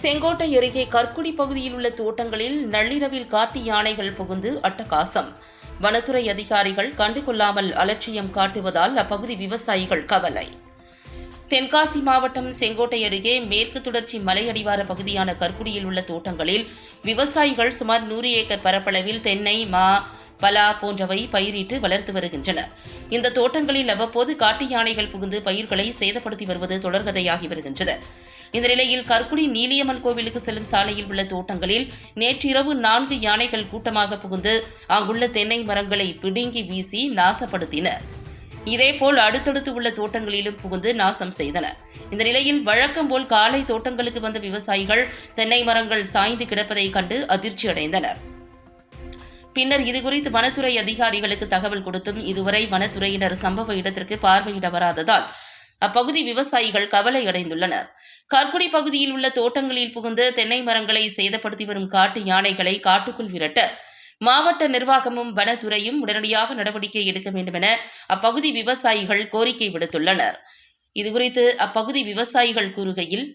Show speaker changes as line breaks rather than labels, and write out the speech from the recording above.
செங்கோட்டை அருகே கற்குடி பகுதியில் உள்ள தோட்டங்களில் நள்ளிரவில் காட்டு யானைகள் புகுந்து அட்டகாசம். வனத்துறை அதிகாரிகள் கண்டுகொள்ளாமல் அலட்சியம் காட்டுவதால் அப்பகுதி விவசாயிகள் கவலை. தென்காசி மாவட்டம் செங்கோட்டை அருகே மேற்கு தொடர்ச்சி மலையடிவார பகுதியான கற்குடியில் உள்ள தோட்டங்களில் விவசாயிகள் சுமார் நூறு ஏக்கர் பரப்பளவில் தென்னை மா பலா போன்றவை பயிரிட்டு வளர்த்து வருகின்றனர். இந்த தோட்டங்களில் அவ்வப்போது காட்டு யானைகள் புகுந்து பயிர்களை சேதப்படுத்தி வருவது தொடர்கதையாகி வருகின்றது. இந்த நிலையில் கற்குடி நீலியம்மன் கோவிலுக்கு செல்லும் சாலையில் உள்ள தோட்டங்களில் நேற்றிரவு நான்கு யானைகள் கூட்டமாக புகுந்து அங்குள்ள தென்னை மரங்களை பிடுங்கி வீசி நாசப்படுத்தின. இதேபோல் அடுத்தடுத்து உள்ள தோட்டங்களிலும் புகுந்து நாசம் செய்தன. இந்த நிலையில் வழக்கம் போல் காலை தோட்டங்களுக்கு வந்த விவசாயிகள் தென்னை மரங்கள் சாய்ந்து கிடப்பதை கண்டு அதிர்ச்சி அடைந்தனர். பின்னர் இதுகுறித்து வனத்துறை அதிகாரிகளுக்கு தகவல் கொடுத்தும் இதுவரை வனத்துறையினர் சம்பவ இடத்திற்கு பார்வையிட வராததால் அப்பகுதி விவசாயிகள் கவலை அடைந்துள்ளனர் கற்குடி பகுதியில் உள்ள தோட்டங்களில் புகுந்து தென்னை மரங்களை சேதப்படுத்தி வரும் காட்டு யானைகளை காட்டுக்குள் விரட்ட மாவட்ட நிர்வாகமும் வனத்துறையும் உடனடியாக நடவடிக்கை எடுக்க வேண்டும் என அப்பகுதி விவசாயிகள் கோரிக்கை விடுத்துள்ளனர். இதுகுறித்து அப்பகுதி விவசாயிகள் கூறுகையில்